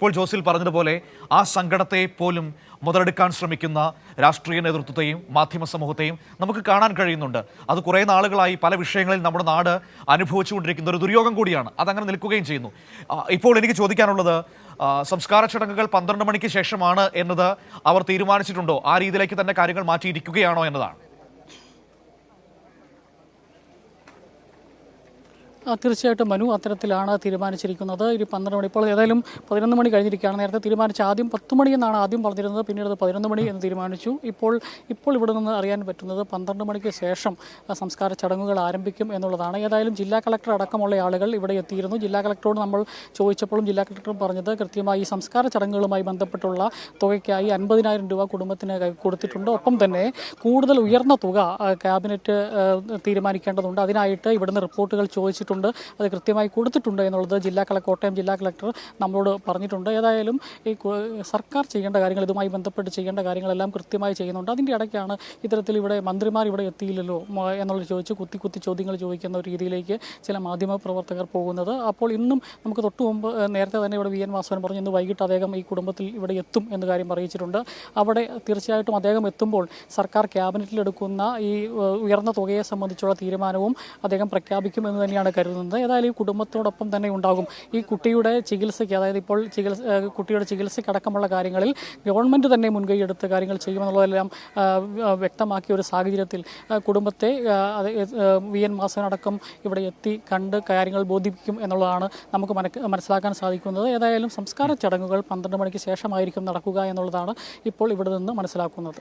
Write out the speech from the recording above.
ഇപ്പോൾ ജോസിൽ പറഞ്ഞതുപോലെ ആ സങ്കടത്തെ പോലും മുതലെടുക്കാൻ ശ്രമിക്കുന്ന രാഷ്ട്രീയ നേതൃത്വത്തെയും മാധ്യമ സമൂഹത്തെയും നമുക്ക് കാണാൻ കഴിയുന്നുണ്ട്. അത് കുറേ നാളുകളായി പല വിഷയങ്ങളിൽ നമ്മുടെ നാട് അനുഭവിച്ചുകൊണ്ടിരിക്കുന്ന ഒരു ദുര്യോഗം കൂടിയാണ്. അതങ്ങനെ നിൽക്കുകയും ചെയ്യുന്നു. ഇപ്പോൾ എനിക്ക് ചോദിക്കാനുള്ളത് സംസ്കാര ചടങ്ങുകൾ പന്ത്രണ്ട് മണിക്ക് ശേഷമാണ് എന്നത് അവർ തീരുമാനിച്ചിട്ടുണ്ടോ? ആ രീതിയിലേക്ക് തന്നെ കാര്യങ്ങൾ മാറ്റിയിരിക്കുകയാണോ എന്നതാണ്. തീർച്ചയായിട്ടും മനു അത്തരത്തിലാണ് തീരുമാനിച്ചിരിക്കുന്നത്. ഒരു പന്ത്രണ്ട് മണി ഇപ്പോൾ ഏതായാലും പതിനൊന്ന് മണി കഴിഞ്ഞിരിക്കുകയാണ്. നേരത്തെ തീരുമാനിച്ച ആദ്യം പത്ത് മണി എന്നാണ് ആദ്യം പറഞ്ഞിരുന്നത്. പിന്നീട് അത് പതിനൊന്ന് മണി എന്ന് തീരുമാനിച്ചു. ഇപ്പോൾ ഇപ്പോൾ ഇവിടെ നിന്ന് അറിയാൻ പറ്റുന്നത് പന്ത്രണ്ട് മണിക്ക് ശേഷം സംസ്കാര ചടങ്ങുകൾ ആരംഭിക്കും എന്നുള്ളതാണ്. ഏതായാലും ജില്ലാ കളക്ടർ അടക്കമുള്ള ആളുകൾ ഇവിടെ എത്തിയിരുന്നു. ജില്ലാ കളക്ടറോട് നമ്മൾ ചോദിച്ചപ്പോഴും ജില്ലാ കളക്ടർ പറഞ്ഞത് കൃത്യമായി ഈ സംസ്കാര ചടങ്ങുകളുമായി ബന്ധപ്പെട്ടുള്ള തുകയ്ക്കായി അൻപതിനായിരം രൂപ കുടുംബത്തിന് കൊടുത്തിട്ടുണ്ട്. ഒപ്പം തന്നെ കൂടുതൽ ഉയർന്ന തുക ക്യാബിനറ്റ് തീരുമാനിക്കേണ്ടതുണ്ട്. അതിനായിട്ട് ഇവിടുന്ന് റിപ്പോർട്ടുകൾ ചോദിച്ചിട്ടുണ്ട്. അത് കൃത്യമായി കൊടുത്തിട്ടുണ്ട് എന്നുള്ളത് ജില്ലാ കളക്ടർ കോട്ടയം ജില്ലാ കളക്ടർ നമ്മളോട് പറഞ്ഞിട്ടുണ്ട്. ഏതായാലും ഈ സർക്കാർ ചെയ്യേണ്ട കാര്യങ്ങൾ ഇതുമായി ബന്ധപ്പെട്ട് ചെയ്യേണ്ട കാര്യങ്ങളെല്ലാം കൃത്യമായി ചെയ്യുന്നുണ്ട്. അതിന്റെ ഇടയ്ക്കാണ് ഇത്തരത്തിൽ ഇവിടെ മന്ത്രിമാർ ഇവിടെ എത്തിയില്ലല്ലോ എന്നുള്ളത് ചോദിച്ച് കുത്തി കുത്തി ചോദ്യങ്ങൾ ചോദിക്കുന്ന ഒരു രീതിയിലേക്ക് ചില മാധ്യമ പ്രവർത്തകർ പോകുന്നത്. അപ്പോൾ ഇന്നും നമുക്ക് തൊട്ട് മുമ്പ് നേരത്തെ തന്നെ ഇവിടെ വി. എൻ. വാസവൻ പറഞ്ഞു ഇന്ന് വൈകിട്ട് അദ്ദേഹം ഈ കുടുംബത്തിൽ ഇവിടെ എത്തും എന്ന കാര്യം അറിയിച്ചിട്ടുണ്ട്. അവിടെ തീർച്ചയായിട്ടും അദ്ദേഹം എത്തുമ്പോൾ സർക്കാർ ക്യാബിനറ്റിലെടുക്കുന്ന ഈ ഉയർന്ന തുകയെ സംബന്ധിച്ചുള്ള തീരുമാനവും അദ്ദേഹം പ്രഖ്യാപിക്കുമെന്ന് തന്നെയാണ് കരുതുന്നത്. ഏതായാലും ഈ കുടുംബത്തോടൊപ്പം തന്നെ ഉണ്ടാകും. ഈ കുട്ടിയുടെ ചികിത്സയ്ക്ക് അതായത് ഇപ്പോൾ ചികിത്സ കുട്ടിയുടെ ചികിത്സയ്ക്ക് അടക്കമുള്ള കാര്യങ്ങളിൽ ഗവൺമെന്റ് തന്നെ മുൻകൈ എടുത്ത് കാര്യങ്ങൾ ചെയ്യുമെന്നുള്ളതെല്ലാം വ്യക്തമാക്കിയ ഒരു സാഹചര്യത്തിൽ കുടുംബത്തെ വി എൻ മാസനടക്കം ഇവിടെ എത്തി കണ്ട് കാര്യങ്ങൾ ബോധിപ്പിക്കും എന്നുള്ളതാണ് നമുക്ക് മനസ്സിലാക്കാൻ സാധിക്കുന്നത്. ഏതായാലും സംസ്കാര ചടങ്ങുകൾ പന്ത്രണ്ട് മണിക്ക് ശേഷമായിരിക്കും നടക്കുക എന്നുള്ളതാണ് ഇപ്പോൾ ഇവിടെ നിന്ന് മനസ്സിലാക്കുന്നത്.